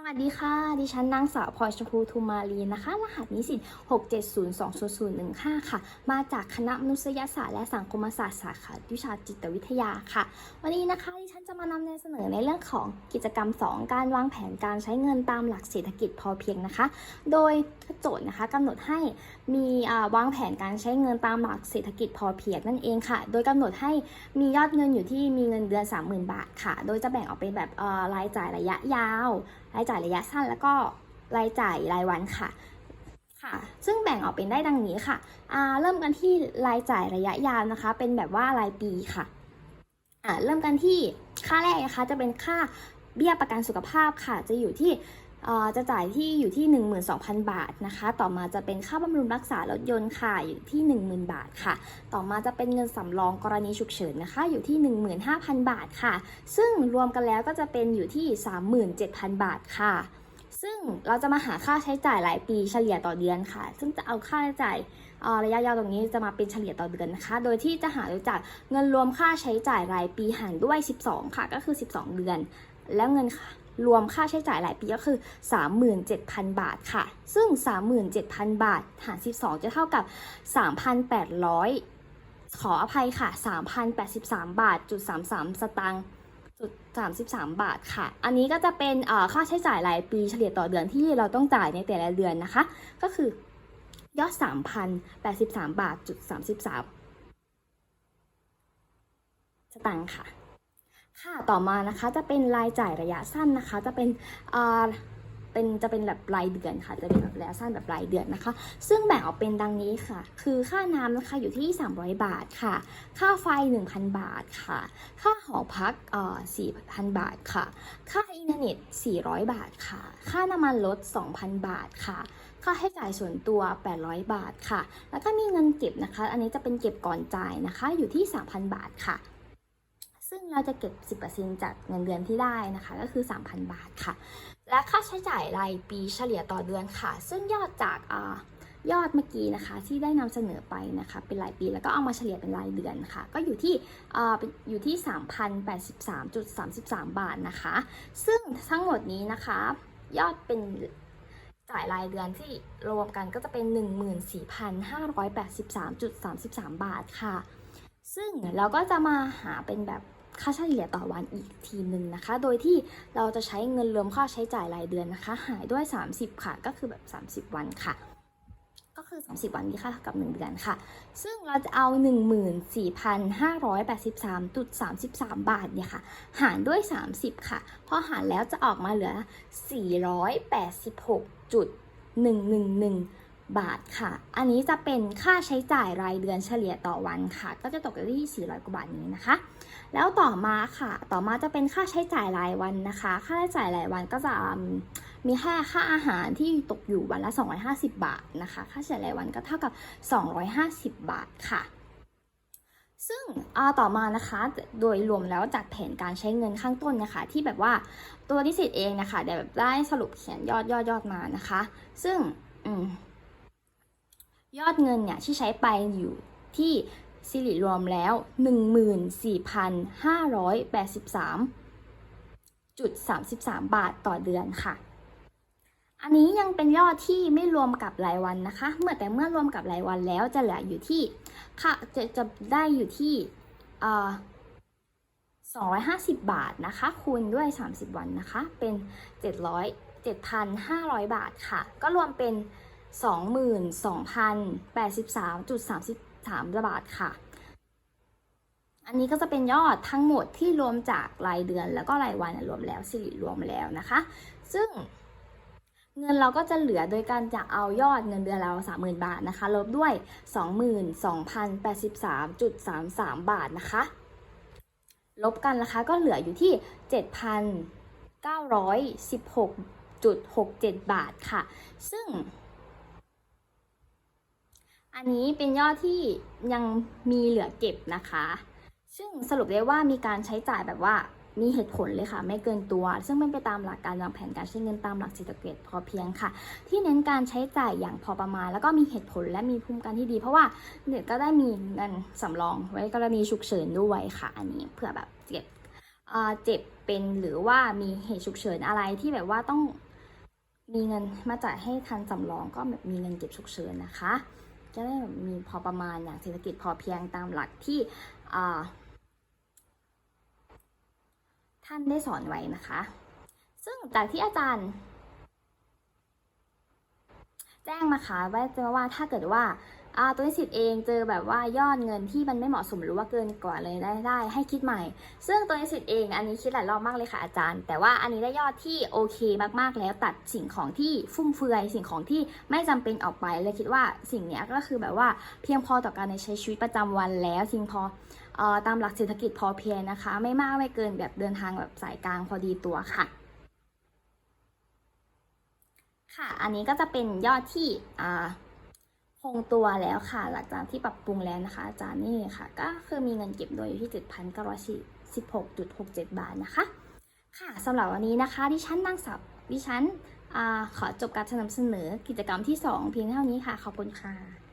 สวัสดีค่ะ ดิฉันนางสาวพลอยชมพูทุมาลีนะคะ รหัสนิสิต6 7 0 2 0 0 1 5 ค่ะ มาจากคณะมนุษยศาสตร์และสังคมศาสตร์สาขาวิชาจิตวิทยาค่ะ วันนี้นะคะ ดิฉันจะมานำเสนอในเรื่องของกิจกรรม 2 การวางแผนการใช้เงินตามหลักเศรษฐกิจพอเพียงนะคะ โดยโจทย์นะคะกำหนดให้มีวางแผนการใช้เงินตามหลักเศรษฐกิจพอเพียงนั่นเองค่ะ โดยกำหนดให้มียอดเงินอยู่ที่มีเงินเดือน 30,000 บาทค่ะ โดยจะแบ่งออกเป็นแบบรายจ่ายระยะยาว รายจ่ายระยะสั้น แล้วก็รายจ่ายรายวันค่ะค่ะ ซึ่งแบ่งออกเป็นได้ดังนี้ค่ะอ่าเริ่มกันที่รายจ่ายระยะยาวนะคะ เป็นแบบว่ารายปีค่ะอ่าเริ่มกันที่ค่าแรกนะคะจะเป็นค่าเบี้ยประกันสุขภาพค่ะ จะอยู่ที่อ่า จะจ่ายที่อยู่ที่ 12,000 บาทนะคะ ต่อมาจะเป็นค่าบำรุงรักษารถยนต์ค่ะอยู่ที่ 10,000 บาทค่ะ ต่อมาจะเป็นเงินสำรองกรณีฉุกเฉินนะคะ อยู่ที่ 15,000 บาทค่ะ ซึ่งรวมกันแล้วก็จะเป็นอยู่ที่ 37,000 บาทค่ะ ซึ่งเราจะมาหาค่าใช้จ่ายรายปีเฉลี่ยต่อเดือนค่ะ ซึ่งจะเอาค่าใช้จ่ายระยะยาวตรงนี้จะมาเป็นเฉลี่ยต่อเดือนนะคะ โดยที่จะหาโดยจากเงินรวมค่าใช้จ่ายรายปีหารด้วย 12 ค่ะ ก็คือ 12 เดือน แล้วเงิน รวมค่าใช้จ่ายรายปีก็คือ 37,000 บาทค่ะ ซึ่ง 37,000 บาทหาร 12 จะเท่ากับ 3,800 ขออภัยค่ะ 3,083 บาทจุด33 สตางค์จุด33 บาทค่ะ อันนี้ก็จะเป็นค่าใช้จ่ายรายปีเฉลี่ยต่อเดือนที่เราต้องจ่ายในแต่ละเดือนนะคะ ก็คือยอด 3,083 บาทจุด33 สตางค์ค่ะ ค่ะต่อมานะคะจะเป็นรายจ่ายระยะสั้นนะคะ จะเป็นอ่าเป็นจะเป็นแบบรายเดือนค่ะ จะเป็นแบบระยะสั้นแบบรายเดือนนะคะ ซึ่งแบ่งออกเป็นดังนี้ค่ะ คือค่าน้ำนะคะอยู่ที่ 300 บาทค่ะ ค่าไฟ 1,000 บาทค่ะ ค่าหอพักเอ่อ4,000 บาทค่ะ ค่าอินเทอร์เน็ต 400 บาทค่ะ ค่าน้ำมันรถ 2,000 บาทค่ะค่าใช้จ่ายส่วนตัว 800 บาทค่ะ แล้วก็มีเงินเก็บนะคะ อันนี้จะเป็นเก็บก่อนจ่ายนะคะ อยู่ที่ 3,000 บาทค่ะ ซึ่งเราจะเก็บ 10%จากเงินเดือนที่ได้นะคะ ก็คือ 3,000 บาทค่ะ และค่าใช้จ่ายรายปีเฉลี่ยต่อเดือนค่ะ ซึ่งยอดจากอยอดเมื่อกี้นะคะ ที่ได้นำเสนอไปนะคะ เป็นรายปีแล้วก็เอามาเฉลี่ยเป็นรายเดือนค่ะ ก็อยู่ที่อ่าเป็นอยู่ที่ 3,083.33 บาทนะคะ ซึ่งทั้งหมดนี้นะคะ ยอดเป็นจ่ายรายเดือนที่รวมกันก็จะเป็น 14,583.33 บาทค่ะ ซึ่งเราก็จะมาหาเป็นแบบ ค่าเฉลี่ยต่อวันอีกทีหนึ่งนะคะ โดยที่เราจะใช้เงินรวมค่าใช้จ่ายรายเดือนนะคะ หารด้วย 30 ค่ะ ก็คือแบบ 30 วันค่ะ ก็คือ 30 วันนี้ค่ะกับ 1 เดือนค่ะ ซึ่งเราจะเอา 14,583.33 บาทเนี่ยค่ะ หารด้วย 30 ค่ะพอหารแล้วจะออกมาเหลือ 486.111 บาทค่ะ อันนี้จะเป็นค่าใช้จ่ายรายเดือนเฉลี่ยต่อวันค่ะ ก็จะตกอยู่ที่ 400 กว่าบาทนี้นะคะ แล้วต่อมาค่ะ ต่อมาจะเป็นค่าใช้จ่ายรายวันนะคะ ค่าใช้จ่ายรายวันก็จะมีแค่ค่าอาหารที่ตกอยู่วันละ 250 บาทนะคะ ค่าใช้จ่ายรายวันก็เท่ากับ 250 บาทค่ะซึ่งอ่าต่อมานะคะ โดยรวมแล้วจากแผนการใช้เงินข้างต้นนะคะที่แบบว่าตัวนิสิตเองนะคะได้แบบได้สรุปเขียนยอดยอดยอดมานะคะ ซึ่งอืม ยอดเงินเนี่ยที่ใช้ไปอยู่ที่สิริรวมแล้ว 14,583.33 บาทต่อเดือนค่ะ อันนี้ยังเป็นยอดที่ไม่รวมกับรายวันนะคะ เมื่อแต่เมื่อรวมกับรายวันแล้วจะเหลืออยู่ที่ค่ะจะจะได้อยู่ที่เอ่อ250 บาทนะคะ คูณด้วย 30 วันนะคะ เป็น 700 7,500 บาทค่ะ ก็รวมเป็น 22,083.33บาทค่ะ อันนี้ก็จะเป็นยอดทั้งหมดที่รวมจากรายเดือนแล้วก็รายวันรวมแล้วสิริรวมแล้วนะคะ ซึ่งเงินเราก็จะเหลือโดยการจะเอายอดเงินเดือนเรา 30,000 บาทนะคะ ลบด้วย 22,083.33 บาทนะคะ ลบกันนะคะก็เหลืออยู่ที่ 7,916.67 บาทค่ะ ซึ่ง อันนี้เป็นยอดที่ยังมีเหลือเก็บนะคะ ซึ่งสรุปได้ว่ามีการใช้จ่ายแบบว่ามีเหตุผลเลยค่ะ ไม่เกินตัว ซึ่งเป็นไปตามหลักการวางแผนการใช้เงินตามหลักเศรษฐกิจพอเพียงค่ะ ที่เน้นการใช้จ่ายอย่างพอประมาณ แล้วก็มีเหตุผลและมีภูมิกันที่ดี เพราะว่าเด็กก็ได้มีเงินสำรองไว้กรณีฉุกเฉินด้วยค่ะ อันนี้เผื่อแบบเจ็บเจ็บเป็นหรือว่ามีเหตุฉุกเฉินอะไรที่แบบว่าต้องมีเงินมาจ่ายให้ทันสำรองก็แบบมีเงินเก็บฉุกเฉินนะคะ จะได้มีพอประมาณอย่างเศรษฐกิจพอเพียงตามหลักที่ท่านได้สอนไว้นะคะ ซึ่งจากที่อาจารย์ แจ้งมาค่ะว่าจะว่าถ้าเกิดว่า ตัวนิสิตเองเจอแบบว่ายอดเงินที่มันไม่เหมาะสมหรือว่าเกินกว่าเลยได้ได้ ให้คิดใหม่ ซึ่งตัวนิสิตเองอันนี้คิดหลายรอบมากเลยค่ะอาจารย์ แต่ว่าอันนี้ได้ยอดที่โอเคมากๆแล้วตัดสิ่งของที่ฟุ่มเฟือย สิ่งของที่ไม่จำเป็นออกไปเลยคิดว่าสิ่งนี้ก็คือแบบว่าเพียงพอต่อการใช้ชีวิตประจำวันแล้วสิ่งพอตามหลักเศรษฐกิจพอเพียงนะคะ ไม่มากไม่เกินแบบเดินทางแบบสายกลางพอดีตัวค่ะค่ะ อันนี้ก็จะเป็นยอดที่ คงตัวแล้วค่ะ หลังจากที่ปรับปรุงแล้วนะคะ อาจารย์นี่ค่ะ ก็คือมีเงินเก็บโดยอยู่ที่ 7,916.67 บาทนะคะ ค่ะสำหรับวันนี้นะคะดิฉันนางสาวดิฉันอขอจบการนำเสนอกิจกรรมที่ 2 เพียงเท่านี้ค่ะ ขอบคุณค่ะ